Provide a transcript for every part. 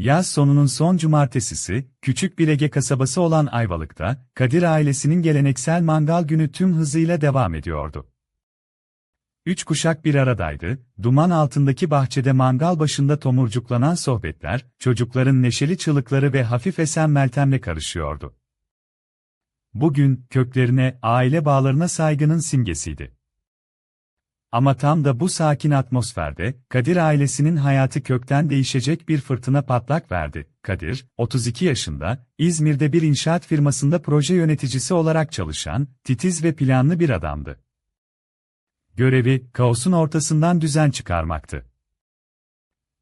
Yaz sonunun son cumartesisi, küçük bir Ege kasabası olan Ayvalık'ta, Kadir ailesinin geleneksel mangal günü tüm hızıyla devam ediyordu. Üç kuşak bir aradaydı, duman altındaki bahçede mangal başında tomurcuklanan sohbetler, çocukların neşeli çığlıkları ve hafif esen meltemle karışıyordu. Bugün, köklerine, aile bağlarına saygının simgesiydi. Ama tam da bu sakin atmosferde, Kadir ailesinin hayatı kökten değişecek bir fırtına patlak verdi. Kadir, 32 yaşında, İzmir'de bir inşaat firmasında proje yöneticisi olarak çalışan, titiz ve planlı bir adamdı. Görevi, kaosun ortasından düzen çıkarmaktı.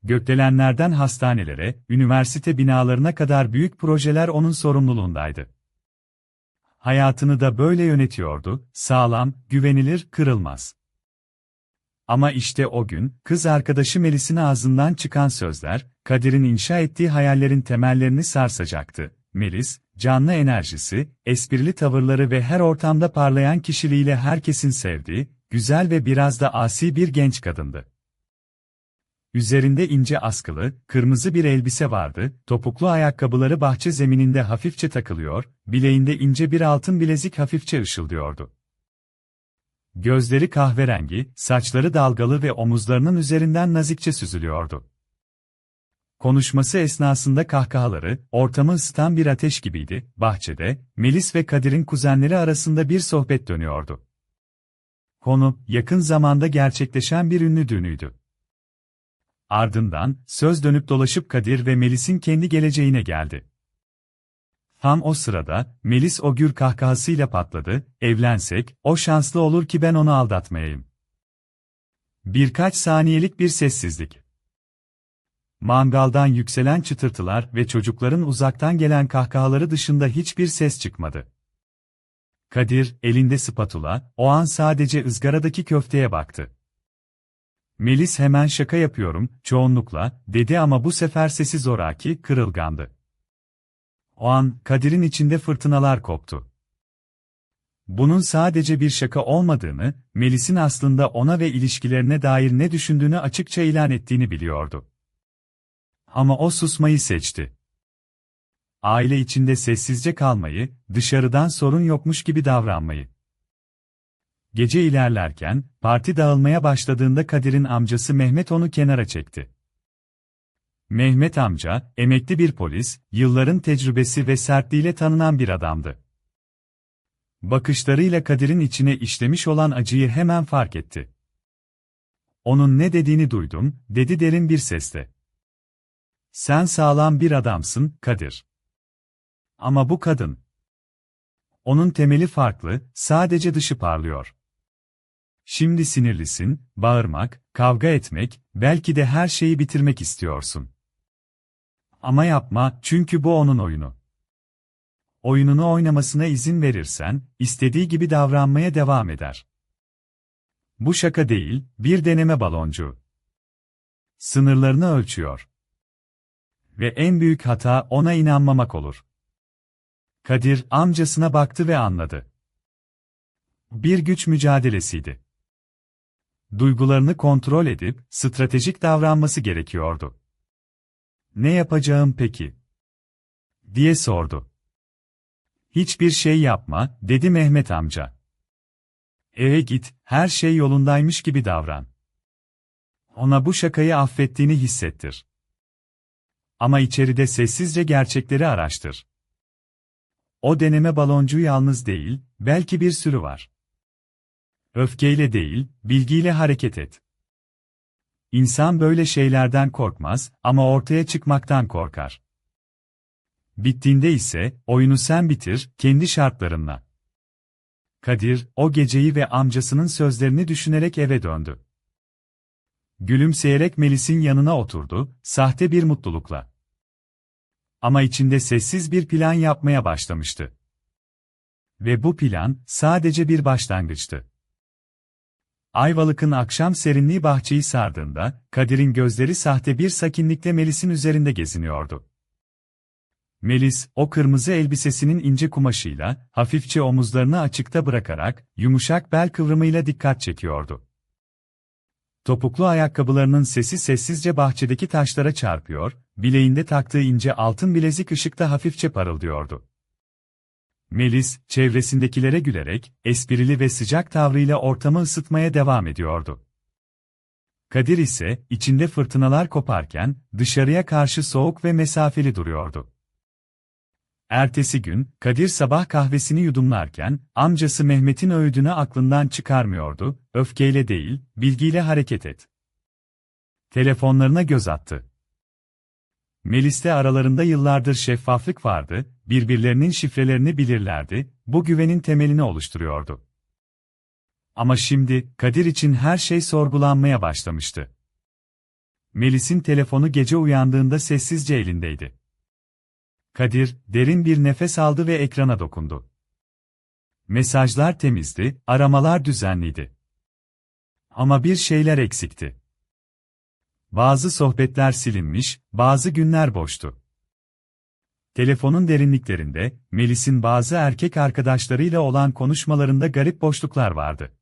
Gökdelenlerden hastanelere, üniversite binalarına kadar büyük projeler onun sorumluluğundaydı. Hayatını da böyle yönetiyordu, sağlam, güvenilir, kırılmaz. Ama işte o gün, kız arkadaşı Melis'in ağzından çıkan sözler, Kadir'in inşa ettiği hayallerin temellerini sarsacaktı. Melis, canlı enerjisi, esprili tavırları ve her ortamda parlayan kişiliğiyle herkesin sevdiği, güzel ve biraz da asi bir genç kadındı. Üzerinde ince askılı, kırmızı bir elbise vardı, topuklu ayakkabıları bahçe zemininde hafifçe takılıyor, bileğinde ince bir altın bilezik hafifçe ışıldıyordu. Gözleri kahverengi, saçları dalgalı ve omuzlarının üzerinden nazikçe süzülüyordu. Konuşması esnasında kahkahaları, ortamı ısıtan bir ateş gibiydi. Bahçede, Melis ve Kadir'in kuzenleri arasında bir sohbet dönüyordu. Konu, yakın zamanda gerçekleşen bir ünlü düğünüydü. Ardından, söz dönüp dolaşıp Kadir ve Melis'in kendi geleceğine geldi. Tam o sırada, Melis o gür kahkahasıyla patladı, evlensek, o şanslı olur ki ben onu aldatmayayım. Birkaç saniyelik bir sessizlik. Mangaldan yükselen çıtırtılar ve çocukların uzaktan gelen kahkahaları dışında hiçbir ses çıkmadı. Kadir, elinde spatula, o an sadece ızgaradaki köfteye baktı. Melis hemen şaka yapıyorum, çoğunlukla, dedi ama bu sefer sesi zoraki, kırılgandı. O an, Kadir'in içinde fırtınalar koptu. Bunun sadece bir şaka olmadığını, Melis'in aslında ona ve ilişkilerine dair ne düşündüğünü açıkça ilan ettiğini biliyordu. Ama o susmayı seçti. Aile içinde sessizce kalmayı, dışarıdan sorun yokmuş gibi davranmayı. Gece ilerlerken, parti dağılmaya başladığında Kadir'in amcası Mehmet onu kenara çekti. Mehmet amca, emekli bir polis, yılların tecrübesi ve sertliğiyle tanınan bir adamdı. Bakışlarıyla Kadir'in içine işlemiş olan acıyı hemen fark etti. Onun ne dediğini duydum, dedi derin bir sesle. Sen sağlam bir adamsın, Kadir. Ama bu kadın. Onun temeli farklı, sadece dışı parlıyor. Şimdi sinirlisin, bağırmak, kavga etmek, belki de her şeyi bitirmek istiyorsun. Ama yapma, çünkü bu onun oyunu. Oyununu oynamasına izin verirsen, istediği gibi davranmaya devam eder. Bu şaka değil, bir deneme baloncu. Sınırlarını ölçüyor. Ve en büyük hata ona inanmamak olur. Kadir amcasına baktı ve anladı. Bir güç mücadelesiydi. Duygularını kontrol edip stratejik davranması gerekiyordu. Ne yapacağım peki? diye sordu. Hiçbir şey yapma, dedi Mehmet amca. Eve git, her şey yolundaymış gibi davran. Ona bu şakayı affettiğini hissettir. Ama içeride sessizce gerçekleri araştır. O deneme baloncu yalnız değil, belki bir sürü var. Öfkeyle değil, bilgiyle hareket et. İnsan böyle şeylerden korkmaz ama ortaya çıkmaktan korkar. Bittiğinde ise, oyunu sen bitir, kendi şartlarınla. Kadir, o geceyi ve amcasının sözlerini düşünerek eve döndü. Gülümseyerek Melis'in yanına oturdu, sahte bir mutlulukla. Ama içinde sessiz bir plan yapmaya başlamıştı. Ve bu plan, sadece bir başlangıçtı. Ayvalık'ın akşam serinliği bahçeyi sardığında, Kadir'in gözleri sahte bir sakinlikle Melis'in üzerinde geziniyordu. Melis, o kırmızı elbisesinin ince kumaşıyla, hafifçe omuzlarını açıkta bırakarak, yumuşak bel kıvrımıyla dikkat çekiyordu. Topuklu ayakkabılarının sesi sessizce bahçedeki taşlara çarpıyor, bileğinde taktığı ince altın bilezik ışıkta hafifçe parıldıyordu. Melis, çevresindekilere gülerek, esprili ve sıcak tavrıyla ortamı ısıtmaya devam ediyordu. Kadir ise, içinde fırtınalar koparken, dışarıya karşı soğuk ve mesafeli duruyordu. Ertesi gün, Kadir sabah kahvesini yudumlarken, amcası Mehmet'in öğüdünü aklından çıkarmıyordu, öfkeyle değil, bilgiyle hareket et. Telefonlarına göz attı. Melis'le aralarında yıllardır şeffaflık vardı, birbirlerinin şifrelerini bilirlerdi, bu güvenin temelini oluşturuyordu. Ama şimdi, Kadir için her şey sorgulanmaya başlamıştı. Melis'in telefonu gece uyandığında sessizce elindeydi. Kadir, derin bir nefes aldı ve ekrana dokundu. Mesajlar temizdi, aramalar düzenliydi. Ama bir şeyler eksikti. Bazı sohbetler silinmiş, bazı günler boştu. Telefonun derinliklerinde, Melis'in bazı erkek arkadaşlarıyla olan konuşmalarında garip boşluklar vardı.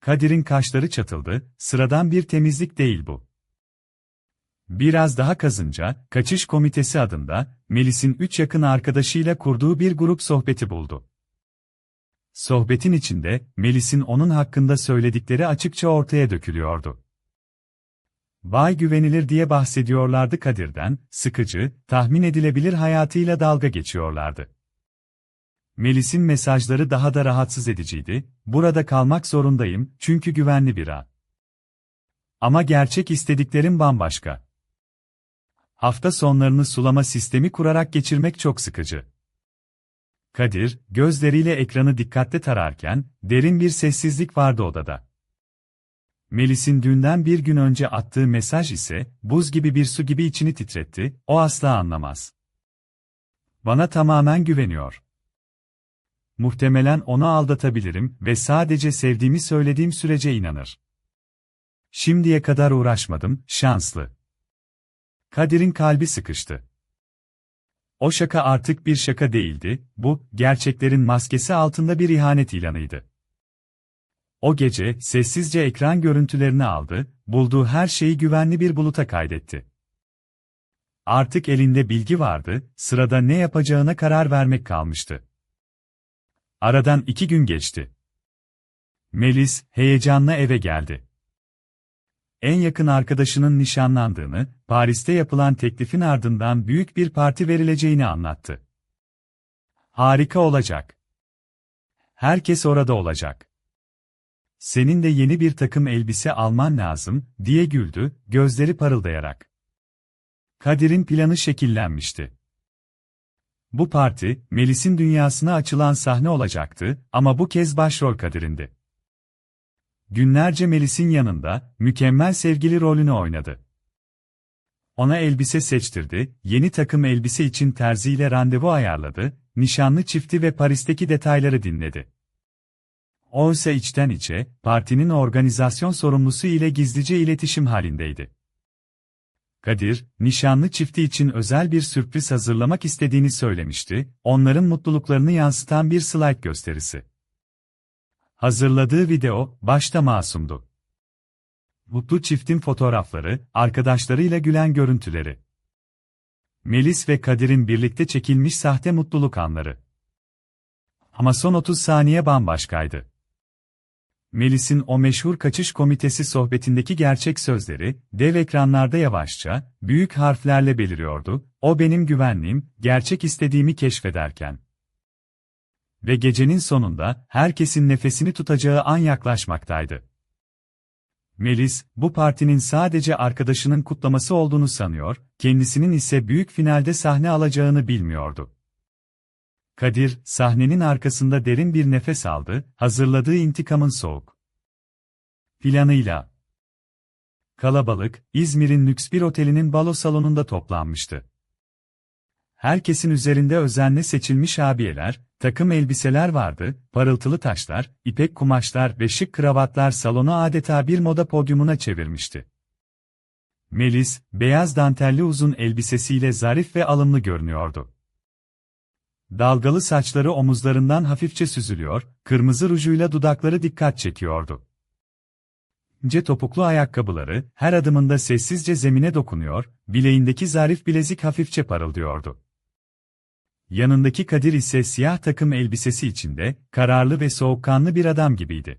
Kadir'in kaşları çatıldı, sıradan bir temizlik değil bu. Biraz daha kazınca, Kaçış Komitesi adında, Melis'in üç yakın arkadaşıyla kurduğu bir grup sohbeti buldu. Sohbetin içinde, Melis'in onun hakkında söyledikleri açıkça ortaya dökülüyordu. Bay güvenilir diye bahsediyorlardı Kadir'den, sıkıcı, tahmin edilebilir hayatıyla dalga geçiyorlardı. Melis'in mesajları daha da rahatsız ediciydi, burada kalmak zorundayım çünkü güvenli bir ağ. Ama gerçek istediklerim bambaşka. Hafta sonlarını sulama sistemi kurarak geçirmek çok sıkıcı. Kadir, gözleriyle ekranı dikkatle tararken, derin bir sessizlik vardı odada. Melis'in dünden bir gün önce attığı mesaj ise, buz gibi bir su gibi içini titretti, o asla anlamaz. Bana tamamen güveniyor. Muhtemelen onu aldatabilirim ve sadece sevdiğimi söylediğim sürece inanır. Şimdiye kadar uğraşmadım, şanslı. Kadir'in kalbi sıkıştı. O şaka artık bir şaka değildi, bu, gerçeklerin maskesi altında bir ihanet ilanıydı. O gece, sessizce ekran görüntülerini aldı, bulduğu her şeyi güvenli bir buluta kaydetti. Artık elinde bilgi vardı, sırada ne yapacağına karar vermek kalmıştı. Aradan iki gün geçti. Melis, heyecanla eve geldi. En yakın arkadaşının nişanlandığını, Paris'te yapılan teklifin ardından büyük bir parti verileceğini anlattı. Harika olacak. Herkes orada olacak. Senin de yeni bir takım elbise alman lazım, diye güldü, gözleri parıldayarak. Kadir'in planı şekillenmişti. Bu parti, Melis'in dünyasına açılan sahne olacaktı ama bu kez başrol Kadir'indi. Günlerce Melis'in yanında, mükemmel sevgili rolünü oynadı. Ona elbise seçtirdi, yeni takım elbise için terziyle randevu ayarladı, nişanlı çifti ve Paris'teki detayları dinledi. Oysa içten içe, partinin organizasyon sorumlusu ile gizlice iletişim halindeydi. Kadir, nişanlı çifti için özel bir sürpriz hazırlamak istediğini söylemişti, onların mutluluklarını yansıtan bir slide gösterisi. Hazırladığı video, başta masumdu. Mutlu çiftin fotoğrafları, arkadaşlarıyla gülen görüntüleri. Melis ve Kadir'in birlikte çekilmiş sahte mutluluk anları. Ama son 30 saniye bambaşkaydı. Melis'in o meşhur kaçış komitesi sohbetindeki gerçek sözleri, dev ekranlarda yavaşça, büyük harflerle beliriyordu, o benim güvenliğim, gerçek istediğimi keşfederken. Ve gecenin sonunda, herkesin nefesini tutacağı an yaklaşmaktaydı. Melis, bu partinin sadece arkadaşının kutlaması olduğunu sanıyor, kendisinin ise büyük finalde sahne alacağını bilmiyordu. Kadir, sahnenin arkasında derin bir nefes aldı, hazırladığı intikamın soğuk planıyla. Kalabalık, İzmir'in lüks bir otelinin balo salonunda toplanmıştı. Herkesin üzerinde özenle seçilmiş abiyeler, takım elbiseler vardı, parıltılı taşlar, ipek kumaşlar ve şık kravatlar salonu adeta bir moda podyumuna çevirmişti. Melis, beyaz dantelli uzun elbisesiyle zarif ve alımlı görünüyordu. Dalgalı saçları omuzlarından hafifçe süzülüyor, kırmızı rujuyla dudakları dikkat çekiyordu. ince topuklu ayakkabıları her adımında sessizce zemine dokunuyor, bileğindeki zarif bilezik hafifçe parıldıyordu. Yanındaki Kadir ise siyah takım elbisesi içinde, kararlı ve soğukkanlı bir adam gibiydi.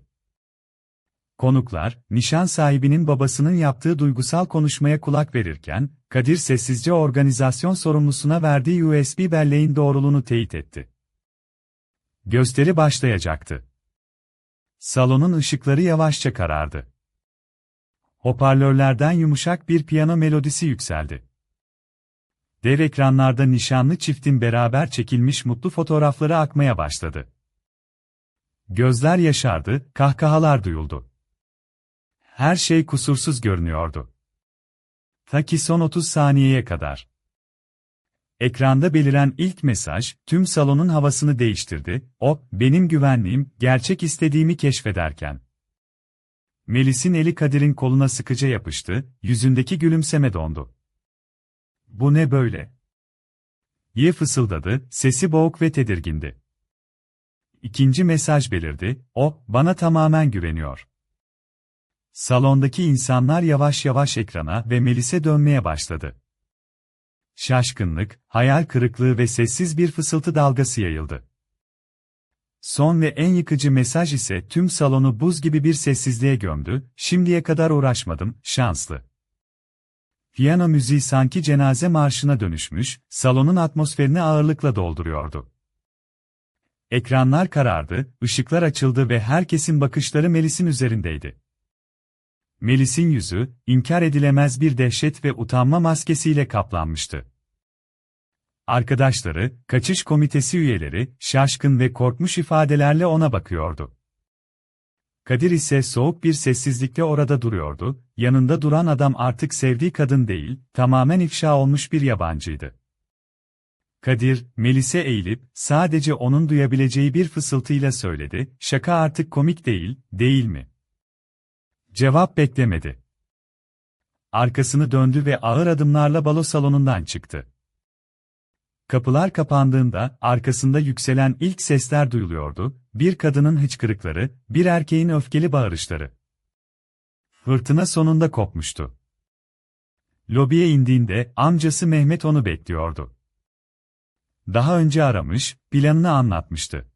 Konuklar, nişan sahibinin babasının yaptığı duygusal konuşmaya kulak verirken, Kadir sessizce organizasyon sorumlusuna verdiği USB belleğin doğruluğunu teyit etti. Gösteri başlayacaktı. Salonun ışıkları yavaşça karardı. Hoparlörlerden yumuşak bir piyano melodisi yükseldi. Dev ekranlarda nişanlı çiftin beraber çekilmiş mutlu fotoğrafları akmaya başladı. Gözler yaşardı, kahkahalar duyuldu. Her şey kusursuz görünüyordu. Ta ki son 30 saniyeye kadar. Ekranda beliren ilk mesaj, tüm salonun havasını değiştirdi, o, benim güvenliğim, gerçek istediğimi keşfederken. Melis'in eli Kadir'in koluna sıkıca yapıştı, yüzündeki gülümseme dondu. Bu ne böyle? Ye fısıldadı, sesi boğuk ve tedirgindi. İkinci mesaj belirdi, o, bana tamamen güveniyor. Salondaki insanlar yavaş yavaş ekrana ve Melis'e dönmeye başladı. Şaşkınlık, hayal kırıklığı ve sessiz bir fısıltı dalgası yayıldı. Son ve en yıkıcı mesaj ise tüm salonu buz gibi bir sessizliğe gömdü, şimdiye kadar uğraşmadım, şanslı. Piyano müziği sanki cenaze marşına dönüşmüş, salonun atmosferini ağırlıkla dolduruyordu. Ekranlar karardı, ışıklar açıldı ve herkesin bakışları Melis'in üzerindeydi. Melis'in yüzü, inkar edilemez bir dehşet ve utanma maskesiyle kaplanmıştı. Arkadaşları, kaçış komitesi üyeleri, şaşkın ve korkmuş ifadelerle ona bakıyordu. Kadir ise soğuk bir sessizlikle orada duruyordu, yanında duran adam artık sevdiği kadın değil, tamamen ifşa olmuş bir yabancıydı. Kadir, Melis'e eğilip, sadece onun duyabileceği bir fısıltıyla söyledi, şaka artık komik değil, değil mi? Cevap beklemedi. Arkasını döndü ve ağır adımlarla balo salonundan çıktı. Kapılar kapandığında arkasında yükselen ilk sesler duyuluyordu, bir kadının hıçkırıkları, bir erkeğin öfkeli bağırışları. Fırtına sonunda kopmuştu. Lobiye indiğinde amcası Mehmet onu bekliyordu. Daha önce aramış, planını anlatmıştı.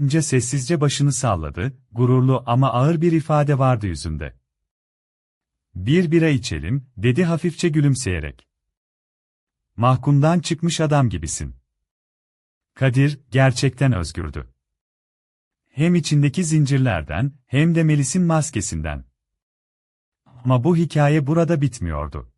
Amca sessizce başını salladı, gururlu ama ağır bir ifade vardı yüzünde. Bir bira içelim, dedi hafifçe gülümseyerek. Mahkumdan çıkmış adam gibisin. Kadir, gerçekten özgürdü. Hem içindeki zincirlerden, hem de Melis'in maskesinden. Ama bu hikaye burada bitmiyordu.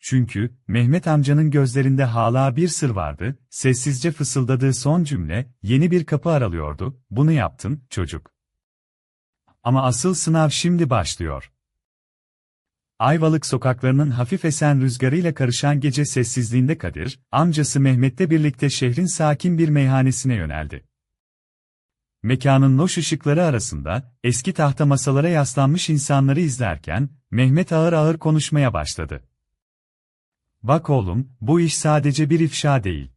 Çünkü, Mehmet amcanın gözlerinde hala bir sır vardı, sessizce fısıldadığı son cümle, yeni bir kapı aralıyordu, bunu yaptın, çocuk. Ama asıl sınav şimdi başlıyor. Ayvalık sokaklarının hafif esen rüzgarıyla karışan gece sessizliğinde Kadir, amcası Mehmet'le birlikte şehrin sakin bir meyhanesine yöneldi. Mekanın loş ışıkları arasında, eski tahta masalara yaslanmış insanları izlerken, Mehmet ağır ağır konuşmaya başladı. Bak oğlum, bu iş sadece bir ifşa değil.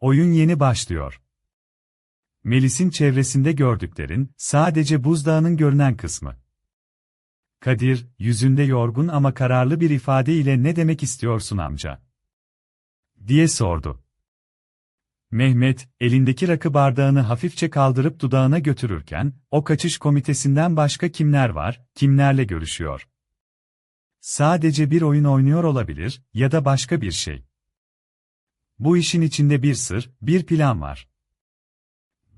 Oyun yeni başlıyor. Melis'in çevresinde gördüklerin, sadece buzdağının görünen kısmı. Kadir, yüzünde yorgun ama kararlı bir ifade ile ne demek istiyorsun amca? diye sordu. Mehmet, elindeki rakı bardağını hafifçe kaldırıp dudağına götürürken, o kaçış komitesinden başka kimler var, kimlerle görüşüyor? Sadece bir oyun oynuyor olabilir ya da başka bir şey. Bu işin içinde bir sır, bir plan var.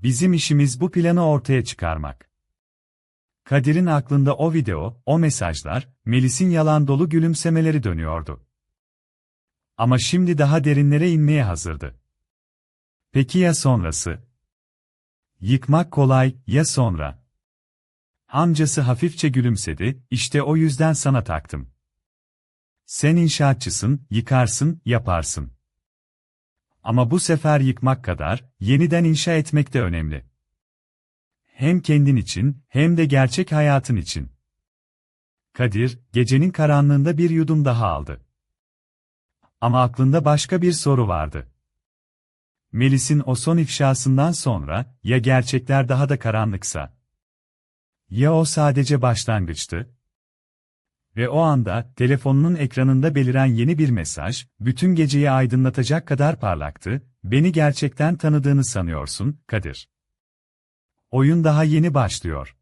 Bizim işimiz bu planı ortaya çıkarmak. Kadir'in aklında o video, o mesajlar, Melis'in yalan dolu gülümsemeleri dönüyordu. Ama şimdi daha derinlere inmeye hazırdı. Peki ya sonrası? Yıkmak kolay, ya sonra? Amcası hafifçe gülümsedi, işte o yüzden sana taktım. Sen inşaatçısın, yıkarsın, yaparsın. Ama bu sefer yıkmak kadar, yeniden inşa etmek de önemli. Hem kendin için, hem de gerçek hayatın için. Kadir, gecenin karanlığında bir yudum daha aldı. Ama aklında başka bir soru vardı. Melis'in o son ifşasından sonra, ya gerçekler daha da karanlıksa? Ya o sadece başlangıçtı? Ve o anda, telefonunun ekranında beliren yeni bir mesaj, bütün geceyi aydınlatacak kadar parlaktı, beni gerçekten tanıdığını sanıyorsun, Kadir. Oyun daha yeni başlıyor.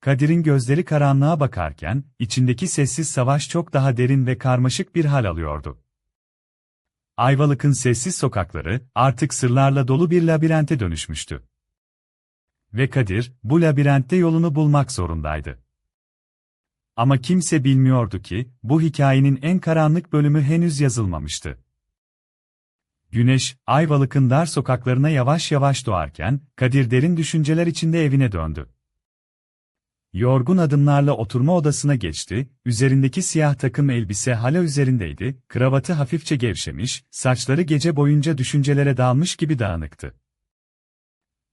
Kadir'in gözleri karanlığa bakarken, içindeki sessiz savaş çok daha derin ve karmaşık bir hal alıyordu. Ayvalık'ın sessiz sokakları, artık sırlarla dolu bir labirente dönüşmüştü. Ve Kadir, bu labirentte yolunu bulmak zorundaydı. Ama kimse bilmiyordu ki, bu hikayenin en karanlık bölümü henüz yazılmamıştı. Güneş, Ayvalık'ın dar sokaklarına yavaş yavaş doğarken, Kadir derin düşünceler içinde evine döndü. Yorgun adımlarla oturma odasına geçti, üzerindeki siyah takım elbise hala üzerindeydi, kravatı hafifçe gevşemiş, saçları gece boyunca düşüncelere dalmış gibi dağınıktı.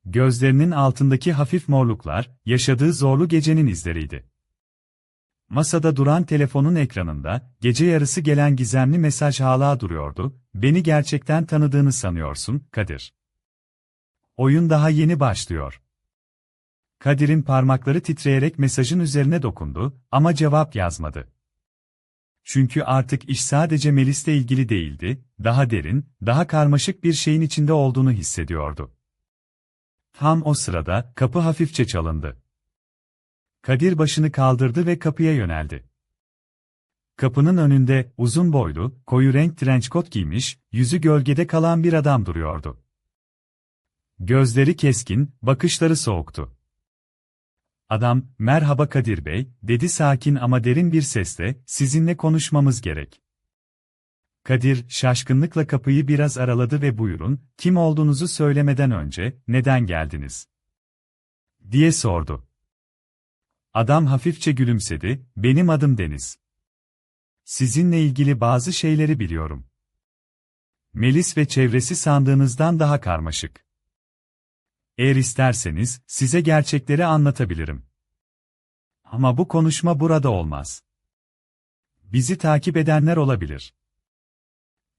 Gözlerinin altındaki hafif morluklar, yaşadığı zorlu gecenin izleriydi. Masada duran telefonun ekranında, gece yarısı gelen gizemli mesaj hala duruyordu, beni gerçekten tanıdığını sanıyorsun, Kadir. Oyun daha yeni başlıyor. Kadir'in parmakları titreyerek mesajın üzerine dokundu ama cevap yazmadı. Çünkü artık iş sadece Melis'le ilgili değildi, daha derin, daha karmaşık bir şeyin içinde olduğunu hissediyordu. Tam o sırada kapı hafifçe çalındı. Kadir başını kaldırdı ve kapıya yöneldi. Kapının önünde uzun boylu, koyu renk trench coat giymiş, yüzü gölgede kalan bir adam duruyordu. Gözleri keskin, bakışları soğuktu. Adam, merhaba Kadir Bey, dedi sakin ama derin bir sesle, sizinle konuşmamız gerek. Kadir, şaşkınlıkla kapıyı biraz araladı ve buyurun, kim olduğunuzu söylemeden önce, neden geldiniz? diye sordu. Adam hafifçe gülümsedi, benim adım Deniz. Sizinle ilgili bazı şeyleri biliyorum. Melis ve çevresi sandığınızdan daha karmaşık. Eğer isterseniz, size gerçekleri anlatabilirim. Ama bu konuşma burada olmaz. Bizi takip edenler olabilir.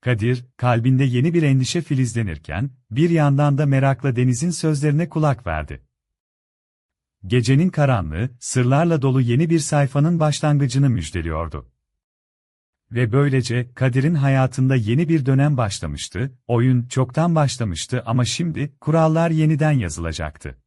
Kadir, kalbinde yeni bir endişe filizlenirken, bir yandan da merakla Deniz'in sözlerine kulak verdi. Gecenin karanlığı, sırlarla dolu yeni bir sayfanın başlangıcını müjdeliyordu. Ve böylece Kadir'in hayatında yeni bir dönem başlamıştı, oyun çoktan başlamıştı ama şimdi kurallar yeniden yazılacaktı.